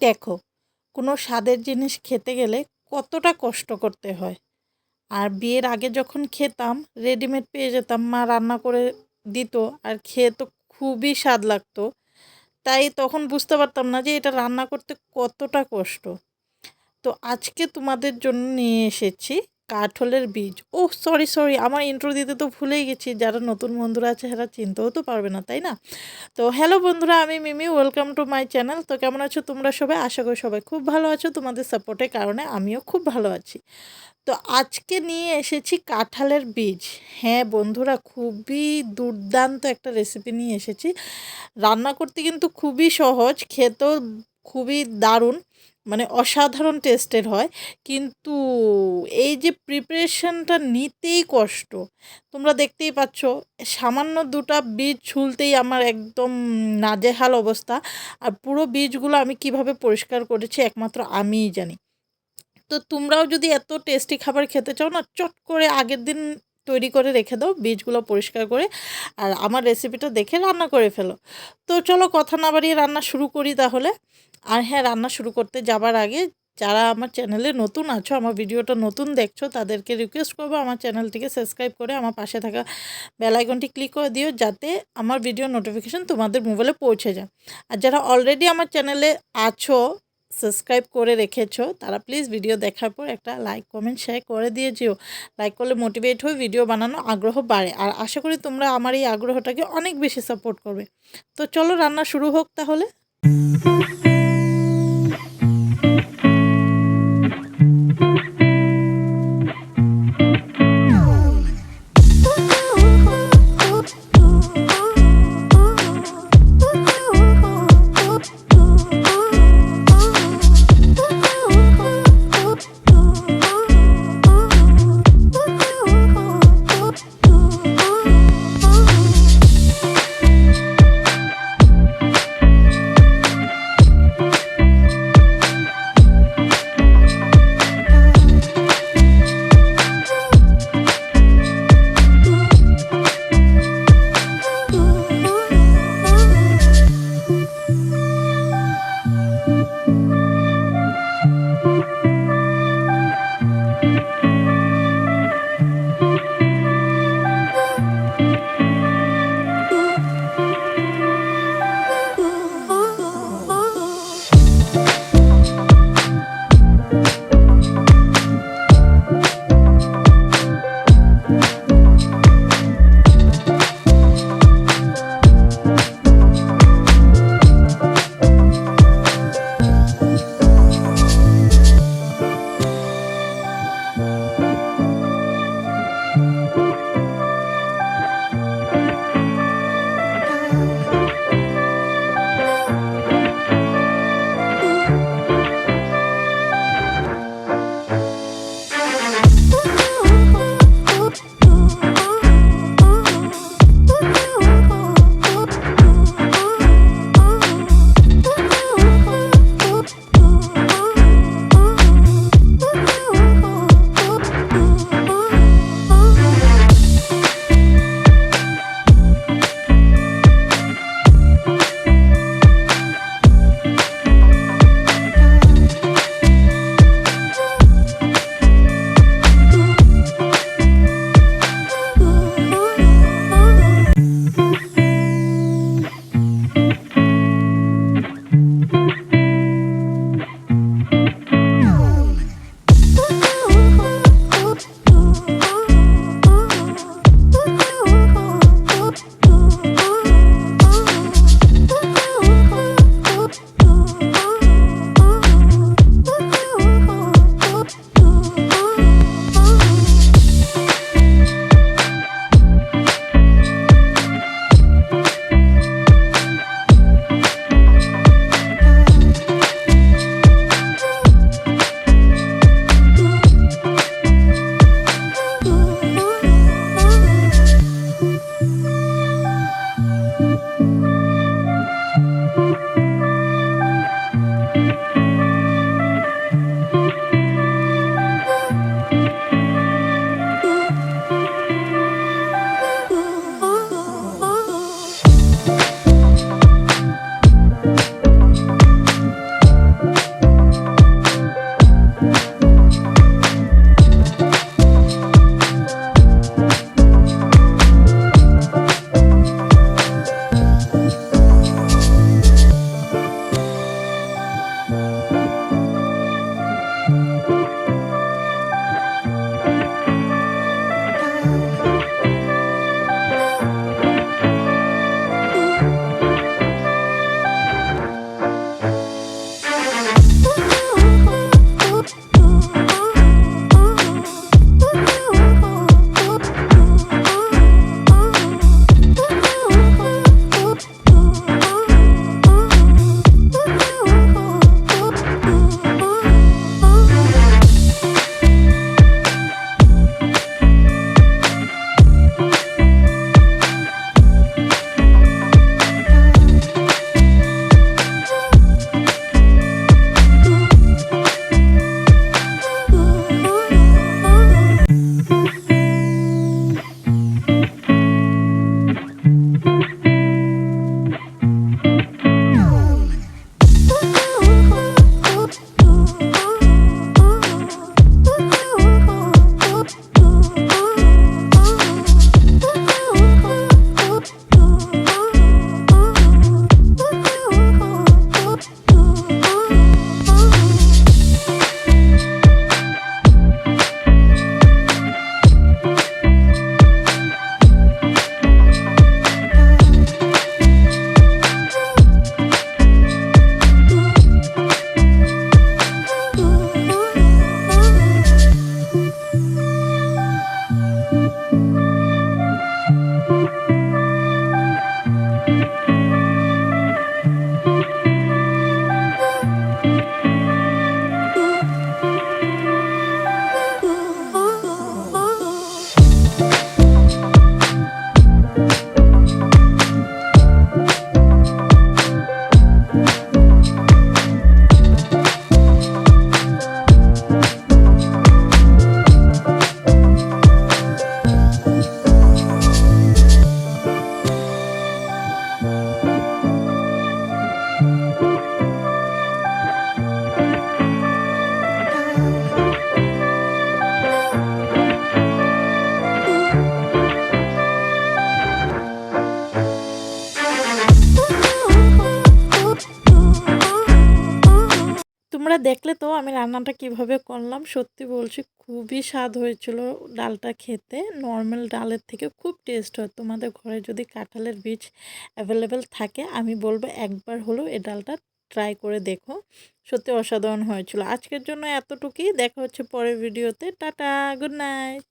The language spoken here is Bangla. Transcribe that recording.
দেখো, কোনো স্বাদের জিনিস খেতে গেলে কতটা কষ্ট করতে হয়। আর বিয়ের আগে যখন খেতাম রেডিমেড পেয়ে যেতাম, মা রান্না করে দিত আর খেয়ে তো খুবই স্বাদ লাগতো। তাই তখন বুঝতে পারতাম না যে এটা রান্না করতে কতটা কষ্ট। তো আজকে তোমাদের জন্য নিয়ে এসেছি কাঠলের বীজ। ও সরি সরি আমার ইন্ট্রো দিতে তো ভুলেই গেছি। যারা নতুন বন্ধুরা আছে তারা চিনতেও তো পারবে না, তাই না? তো হ্যালো বন্ধুরা, আমি Mimi welcome to my channel তো কেমন আছো তোমরা সবাই? আশা করি সবাই খুব ভালো আছো। তোমাদের সাপোর্টের কারণে আমিও খুব ভালো আছি। তো আজকে নিয়ে এসেছি কাঁঠালের বীজ। হ্যাঁ বন্ধুরা, খুবই দুর্দান্ত একটা রেসিপি নিয়ে এসেছি। রান্না করতে কিন্তু খুবই সহজ, খেতেও খুবই দারুণ মানে অসাধারণ টেস্টের হয়। কিন্তু এই যে প্রিপারেশনটা নিতেই কষ্ট, তোমরা দেখতেই পাচ্ছ, সামান্য দুটা বীজ ছুলতেই আমার একদম নাজেহাল অবস্থা। আর পুরো বীজগুলো আমি কীভাবে পরিষ্কার করেছি একমাত্র আমিই জানি। তো তোমরাও যদি এত টেস্টি খাবার খেতে চাও না, চট করে আগের দিন তৈরি করে রেখে দাও বীজগুলো পরিষ্কার করে, আর আমার রেসিপিটা দেখে রান্না করে ফেলো। তো চলো কথা না বাড়িয়ে রান্না শুরু করি তাহলে। আর হ্যাঁ রান্না শুরু করতে যাবার আগে যারা আমার চ্যানেলে নতুন আছো, আমার ভিডিওটা নতুন দেখছ, তাদেরকে রিকোয়েস্ট করব আমার চ্যানেলটিকে সাবস্ক্রাইব করে আমার পাশে থাকা বেলাইকনটি ক্লিক করে দিও, যাতে আমার ভিডিও নোটিফিকেশান তোমাদের মোবাইলে পৌঁছে যায়। আর যারা অলরেডি আমার চ্যানেলে আছো সাবস্ক্রাইব করে রেখেছো, তারা প্লিজ ভিডিও দেখার পর একটা লাইক কমেন্ট শেয়ার করে দিয়ে যেও। লাইক করলে মোটিভেট হয়ে ভিডিও বানানো আগ্রহ বাড়ে। আর আশা করি তোমরা আমার এই আগ্রহটাকে অনেক বেশি সাপোর্ট করবে। তো চলো রান্না শুরু হোক তাহলে। দেখলে তো আমি রান্নাটা কীভাবে করলাম, সত্যি বলছি খুবই স্বাদ হয়েছিল ডালটা খেতে। নর্মাল ডালের থেকে খুব টেস্ট হয়। তোমাদের ঘরে যদি কাঁঠালের বীজ অ্যাভেলেবেল থাকে, আমি বলব একবার হলেও এ ডালটা ট্রাই করে দেখো। সত্যি অসাধারণ হয়েছিল। আজকের জন্য এতটুকুই। দেখা হচ্ছে পরের ভিডিওতে। Tata good night